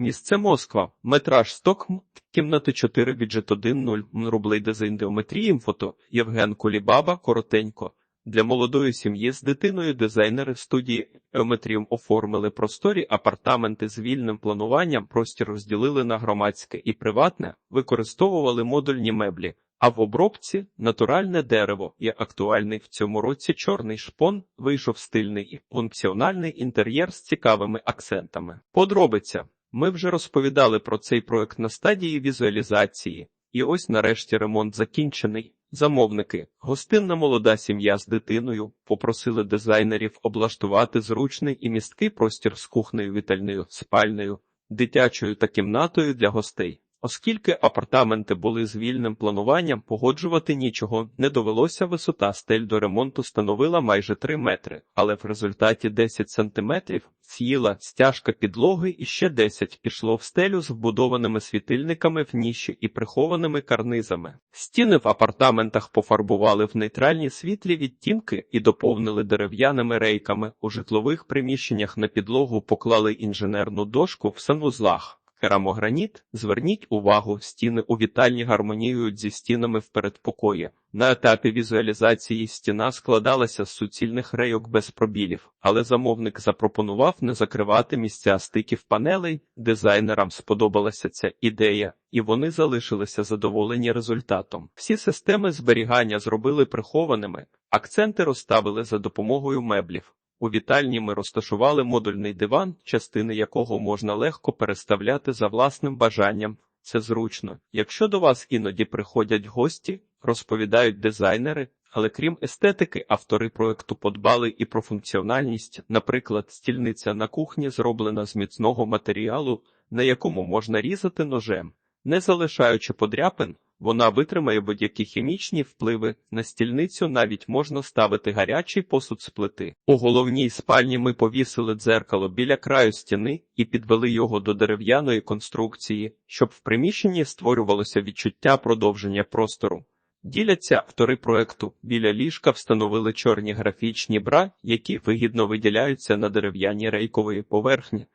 Місце Москва. Метраж Стокм. Кімнати 4 бюджет 1.0 м, рублей дизайн геометрії. Фото. Євген Кулібаба. Коротенько. Для молодої сім'ї з дитиною дизайнери студії Еометріум оформили просторі апартаменти з вільним плануванням, простір розділили на громадське і приватне, використовували модульні меблі, а в обробці натуральне дерево є актуальний в цьому році чорний шпон, вийшов стильний і функціональний інтер'єр з цікавими акцентами. Подробиця. Ми вже розповідали про цей проект на стадії візуалізації, і ось нарешті ремонт закінчений. Замовники, гостинна молода сім'я з дитиною попросили дизайнерів облаштувати зручний і місткий простір з кухнею, вітальною, спальнею, дитячою та кімнатою для гостей. Оскільки апартаменти були з вільним плануванням, погоджувати нічого не довелося. Висота стель до ремонту становила майже 3 метри, але в результаті 10 сантиметрів з'їла стяжка підлоги і ще 10 пішло в стелю з вбудованими світильниками в ніші і прихованими карнизами. Стіни в апартаментах пофарбували в нейтральні світлі відтінки і доповнили дерев'яними рейками. У житлових приміщеннях на підлогу поклали інженерну дошку в санвузлах. Керамограніт, зверніть увагу, стіни у вітальні гармоніюють зі стінами в передпокої. На етапі візуалізації стіна складалася з суцільних рейок без пробілів, але замовник запропонував не закривати місця стиків панелей. Дизайнерам сподобалася ця ідея, і вони залишилися задоволені результатом. Всі системи зберігання зробили прихованими, акценти розставили за допомогою меблів. У вітальні ми розташували модульний диван, частини якого можна легко переставляти за власним бажанням. Це зручно. Якщо до вас іноді приходять гості, розповідають дизайнери, але крім естетики, автори проекту подбали і про функціональність. Наприклад, стільниця на кухні зроблена з міцного матеріалу, на якому можна різати ножем, не залишаючи подряпин. Вона витримає будь-які хімічні впливи. На стільницю навіть можна ставити гарячий посуд з плити. У головній спальні ми повісили дзеркало біля краю стіни і підвели його до дерев'яної конструкції, щоб в приміщенні створювалося відчуття продовження простору. Діляться автори проекту. Біля ліжка встановили чорні графічні бра, які вигідно виділяються на дерев'яній рейкової поверхні.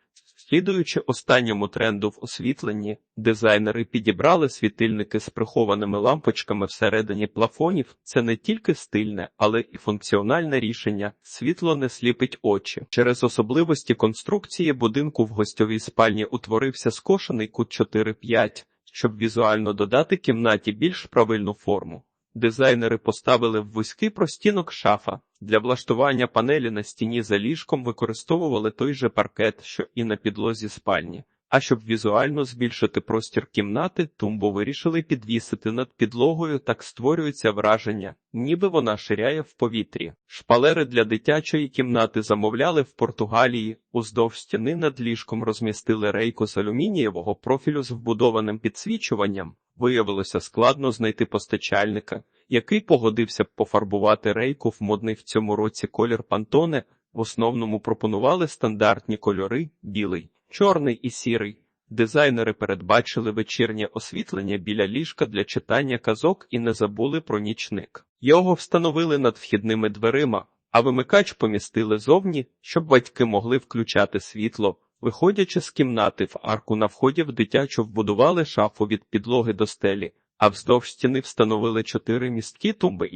Слідуючи останньому тренду в освітленні, дизайнери підібрали світильники з прихованими лампочками всередині плафонів. Це не тільки стильне, але і функціональне рішення. Світло не сліпить очі. Через особливості конструкції будинку в гостьовій спальні утворився скошений кут 4-5, щоб візуально додати кімнаті більш правильну форму. Дизайнери поставили в вузький простінок шафа. Для влаштування панелі на стіні за ліжком використовували той же паркет, що і на підлозі спальні. А щоб візуально збільшити простір кімнати, тумбу вирішили підвісити над підлогою, так створюється враження, ніби вона ширяє в повітрі. Шпалери для дитячої кімнати замовляли в Португалії, уздовж стіни над ліжком розмістили рейку з алюмінієвого профілю з вбудованим підсвічуванням. Виявилося складно знайти постачальника, який погодився б пофарбувати рейку в модний в цьому році колір пантоне. В основному пропонували стандартні кольори білий, чорний і сірий. Дизайнери передбачили вечірнє освітлення біля ліжка для читання казок і не забули про нічник. Його встановили над вхідними дверима, а вимикач помістили зовні, щоб батьки могли включати світло. Виходячи з кімнати в арку на вході в дитячу вбудували шафу від підлоги до стелі, а вздовж стіни встановили чотири місткі тумби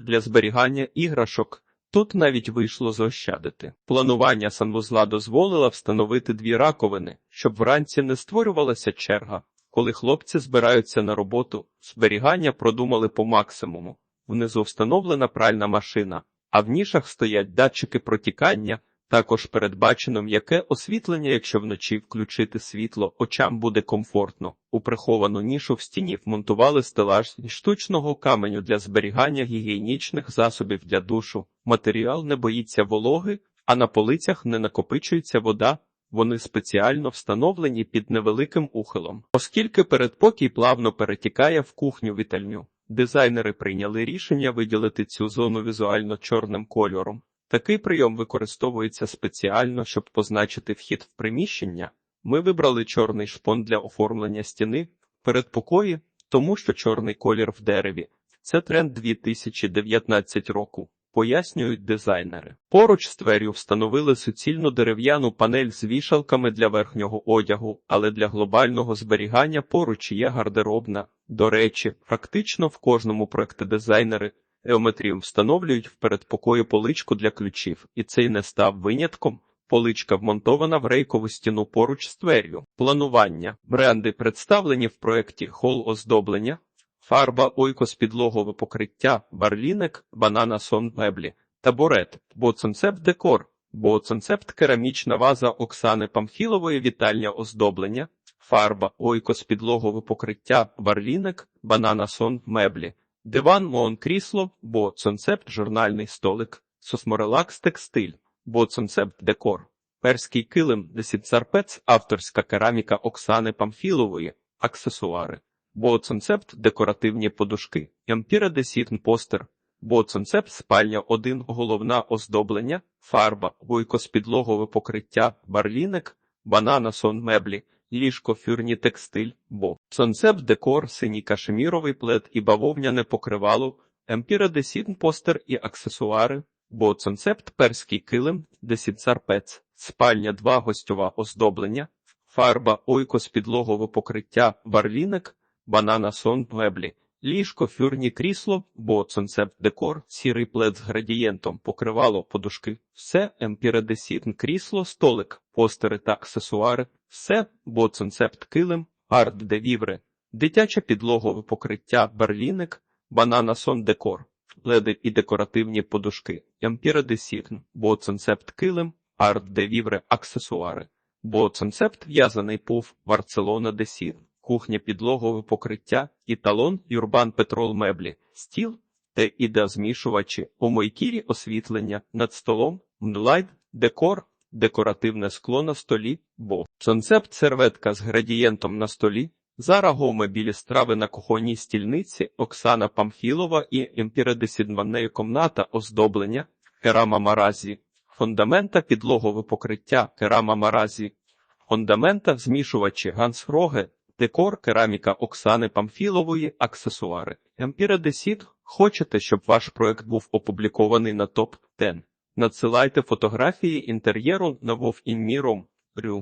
для зберігання іграшок. Тут навіть вийшло заощадити. Планування санвузла дозволило встановити дві раковини, щоб вранці не створювалася черга. Коли хлопці збираються на роботу, зберігання продумали по максимуму. Внизу встановлена пральна машина, а в нішах стоять датчики протікання. Також передбачено м'яке освітлення, якщо вночі включити світло, очам буде комфортно. У приховану нішу в стіні вмонтували стелаж з штучного каменю для зберігання гігієнічних засобів для душу. Матеріал не боїться вологи, а на полицях не накопичується вода. Вони спеціально встановлені під невеликим ухилом. Оскільки передпокій плавно перетікає в кухню вітальню, дизайнери прийняли рішення виділити цю зону візуально чорним кольором. Такий прийом використовується спеціально, щоб позначити вхід в приміщення. Ми вибрали чорний шпон для оформлення стіни передпокої, тому що чорний колір в дереві це тренд 2019 року. пояснюють дизайнери. Поруч з дверю встановили суцільну дерев'яну панель з вішалками для верхнього одягу, але для глобального зберігання поруч є гардеробна. До речі, практично в кожному проекті дизайнери Еометрію встановлюють в передпокої поличку для ключів, і цей не став винятком. Поличка вмонтована в рейкову стіну поруч з двер'ю. Планування. Бренди представлені в проєкті хол оздоблення, фарба ойкос підлогове покриття, барлінек, банана сон меблі, табурет, боцонцепт декор, боцонцепт керамічна ваза Оксани Памфілової вітальня оздоблення, фарба ойкос підлогове покриття, барлінек, банана сон меблі. Диван Мон крісло, бо концепт журнальний столик, сосморелакс текстиль, бо концепт декор, перський килим, десіцарпец, авторська кераміка Оксани Памфілової, аксесуари, бо концепт декоративні подушки, ямпіра десітн постер, бо концепт спальня 1 головна оздоблення, фарба, войкос підлогове покриття, барлінек, банана сон меблі, ліжко фюрні текстиль, бо сонцеп декор, синій кашеміровий плед і бавовняне покривало, емпіра десін постер і аксесуари, бо концепт перський килим, десін царпець, спальня два гостьова оздоблення, фарба ойкос підлогове покриття, барлінек, банана сон меблі. Ліжко, фюрні крісло, бо концепт декор, сірий плед з градієнтом, покривало подушки, все емпіредесітн крісло, столик, постери та аксесуари, все, бо концепт килим, арт де вівре, дитяче підлогове покриття, берлінник, банана сон декор, леди і декоративні подушки, емпіредесітн, бо концепт килим, арт де вівре, аксесуари, бо концепт в'язаний пуф, Барселона десітн кухня підлогове покриття, італон, юрбан петрол меблі, стіл, те ідеозмішувачі, у мойкірі освітлення, над столом, мнлайт, декор, декоративне скло на столі, бо концепт серветка з градієнтом на столі, Зара Гоме білі страви на кухонній стільниці, Оксана Памфілова і імпіредесідваннею комната оздоблення, керама маразі, фундамента підлогове покриття, керама маразі, фундамента змішувачі Ганс Роге, Декор, кераміка Оксани Памфілової, аксесуари. Емпіра Десіт. Хочете, щоб ваш проект був опублікований на топ 10 Надсилайте фотографії інтер'єру на Вов Рю.